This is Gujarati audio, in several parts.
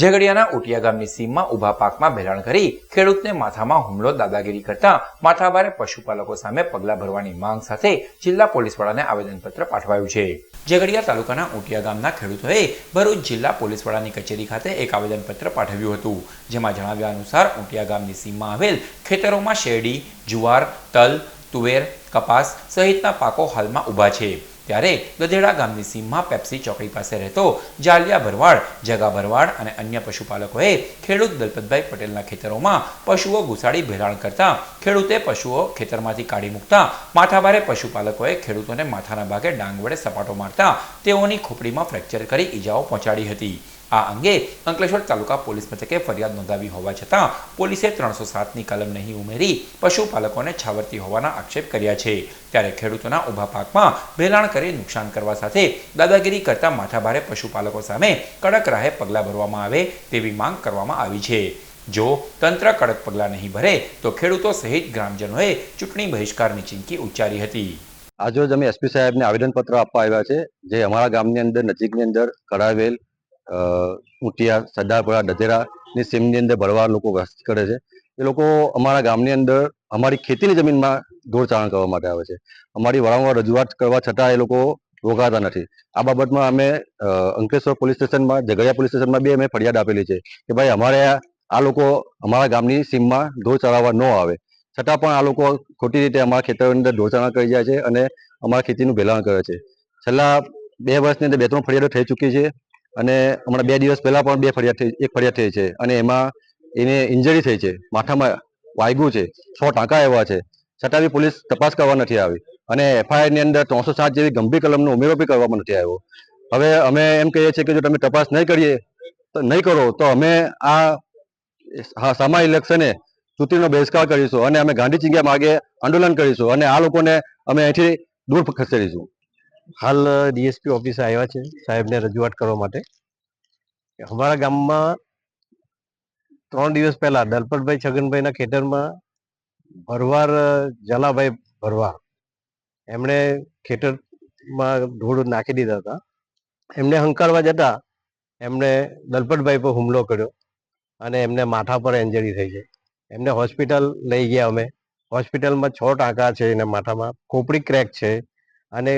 ઝઘડિયાના ઉટિયા ગામની સીમમાં ઊભા પાકમાં ભેરાણ કરી ખેડૂતને માથામાં હુમલો, દાદાગીરી કરતા માથાભારે પશુપાલકો સામે પગલાં ભરવાની માંગ સાથે જિલ્લા પોલીસ વડાને આવેદનપત્ર પાઠવાયું છે. ઝઘડિયા તાલુકાના ઉટિયા ગામના ખેડૂતોએ ભરૂચ જિલ્લા પોલીસ વડાની કચેરી ખાતે એક આવેદનપત્ર પાઠવ્યું હતું, જેમાં જણાવ્યા અનુસાર ઉટિયા ગામની સીમમાં આવેલ ખેતરોમાં શેરડી, જુવાર, તલ, તુવેર, કપાસ સહિતના પાકો હાલમાં ઊભા છે. ત્યારે ગધેડા ગામની સીમમાં પેપ્સી ચોકડી પાસે રહેતો જાલિયા ભરવાડ, જગા ભરવાડ અને અન્ય પશુપાલકોએ ખેડૂત દલપતભાઈ પટેલના ખેતરોમાં પશુઓ ઘુસાડી ભેળાણ કરતા ખેડૂતે પશુઓ ખેતરમાંથી કાઢી મૂકતા માથાભારે પશુપાલકોએ ખેડૂતોને માથાના ભાગે ડાંગ વડે સપાટો મારતા તેઓની ખોપડીમાં ફ્રેક્ચર કરી ઈજાઓ પહોંચાડી હતી. આ અંગે અંકલેશ્વર તાલુકા પોલીસ મથકે ફરિયાદ નોંધાવી હોવા છતાં પોલીસે ત્રણસો સાતની કલમ નહીં ઉમેરી પશુપાલકોને છાવરતી હોવાના આક્ષેપ કર્યા છે. ત્યારે ખેડૂતોના ઊભા પાકમાં ભેલાણ કરી નુકસાન કરવા સાથે દાદાગીરી કરતા માથાભારે પશુપાલકો સામે કડક રાહે પગલાં ભરવામાં આવે તેવી માંગ કરવામાં આવી છે. જો તંત્ર કડક પગલાં નહીં ભરે, તો ખેડૂતો સહિત ગ્રામજનોએ ચૂંટણી બહિષ્કારની ચીમકી ઉચ્ચારી હતી. આજરોજ અમે એસપી સાહેબને આવેદનપત્ર આપવા આવ્યા છે, જે અમારા ગામની અંદર નજીકની અંદર કડાવેલ ઉટિયા, સરદારપુરા ડધેરાની સીમની અંદર ભરવા લોકો વસ્તી કરે છે. એ લોકો અમારા ગામની અંદર અમારી ખેતીની જમીનમાં દોડચારણ કરવા માટે આવે છે. અમારી વારંવાર રજૂઆત કરવા છતાં એ લોકો રોકાતા નથી. આ બાબતમાં અમે અંકલેશ્વર પોલીસ સ્ટેશનમાં, ઝઘડિયા પોલીસ સ્ટેશનમાં બી અમે ફરિયાદ આપેલી છે કે ભાઈ અમારે આ લોકો અમારા ગામની સીમમાં ઢોર ચરાવવા ન આવે. છતાં પણ આ લોકો ખોટી રીતે અમારા ખેતરોની અંદર ઢોરચારણ કરી જાય છે અને અમારા ખેતીનું ભેલાણ કરે છે. છેલ્લા બે વર્ષની અંદર બે ત્રણ ફરિયાદો થઈ ચૂકી છે અને હમણાં બે દિવસ પહેલા પણ બે ફરિયાદ થઈ, એક ફરિયાદ થઈ છે અને એમાં એને ઇન્જરી થઈ છે. માથામાં વાગ્યું છે. છ ટાંકા એવા છે. છતાં બી પોલીસ તપાસ કરવા નથી આવી. અને એફઆઈઆરની અંદર ત્રણસો સાત જેવી ગંભીર કલમનો ઉમેરો બી કરવામાં નથી આવ્યો. હવે અમે એમ કહીએ છીએ કે જો તમે તપાસ નહીં કરીએ નહીં કરો, તો અમે આ સામા ઇલેક્શને ચૂંટણીનો બહિષ્કાર કરીશું અને અમે ગાંધી ચિંગ્યા માર્ગે આંદોલન કરીશું અને આ લોકોને અમે અહીંથી દૂર ખસેડીશું. હાલ ડીએસપી ઓફિસે આવ્યા છે સાહેબને રજૂઆત કરવા માટે. અમારા ગામમાં ત્રણ દિવસ પહેલા દલપતભાઈ છગનભાઈના ખેતરમાં ભરવાડ જલાભાઈ ભરવા એમણે ખેતરમાં ઢોળ નાખી દીધા હતા. એમને હંકારવા જતા એમણે દલપતભાઈ પર હુમલો કર્યો અને એમને માથા પર એન્જરી થઈ છે એમને હોસ્પિટલ લઈ ગયા અમે. હોસ્પિટલમાં છ ટાંકા છે એના માથામાં, ખોપડી ક્રેક છે અને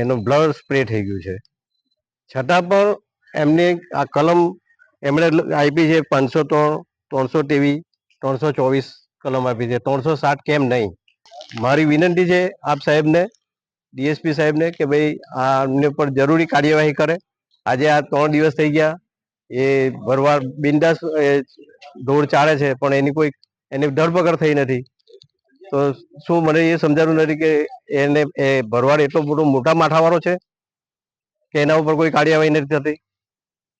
એનું બ્લડ સ્પ્રે થઈ ગયું છે. છતાં પણ એમની આ કલમ, એમણે આપી છે પાંચસો ત્રણ, ત્રણસો ત્રેવીસ ત્રણસો ચોવીસ કલમ આપી છે. ત્રણસો સાત કેમ નહીં? મારી વિનંતી છે આપ સાહેબને, ડીએસપી સાહેબને કે ભાઈ આમને પર જરૂરી કાર્યવાહી કરે. આજે આ ત્રણ દિવસ થઈ ગયા. એ ભરવા બિંદાસ દોડ ચાલે છે, પણ એની કોઈ, એની ધરપકડ થઈ નથી. તો શું મને એ સમજાતું નથી કે એને, એ ભરવાડ એટલો મોટો મોટા માથાવાળો છે કે એના ઉપર કોઈ કાર્યવાહી નથી થતી?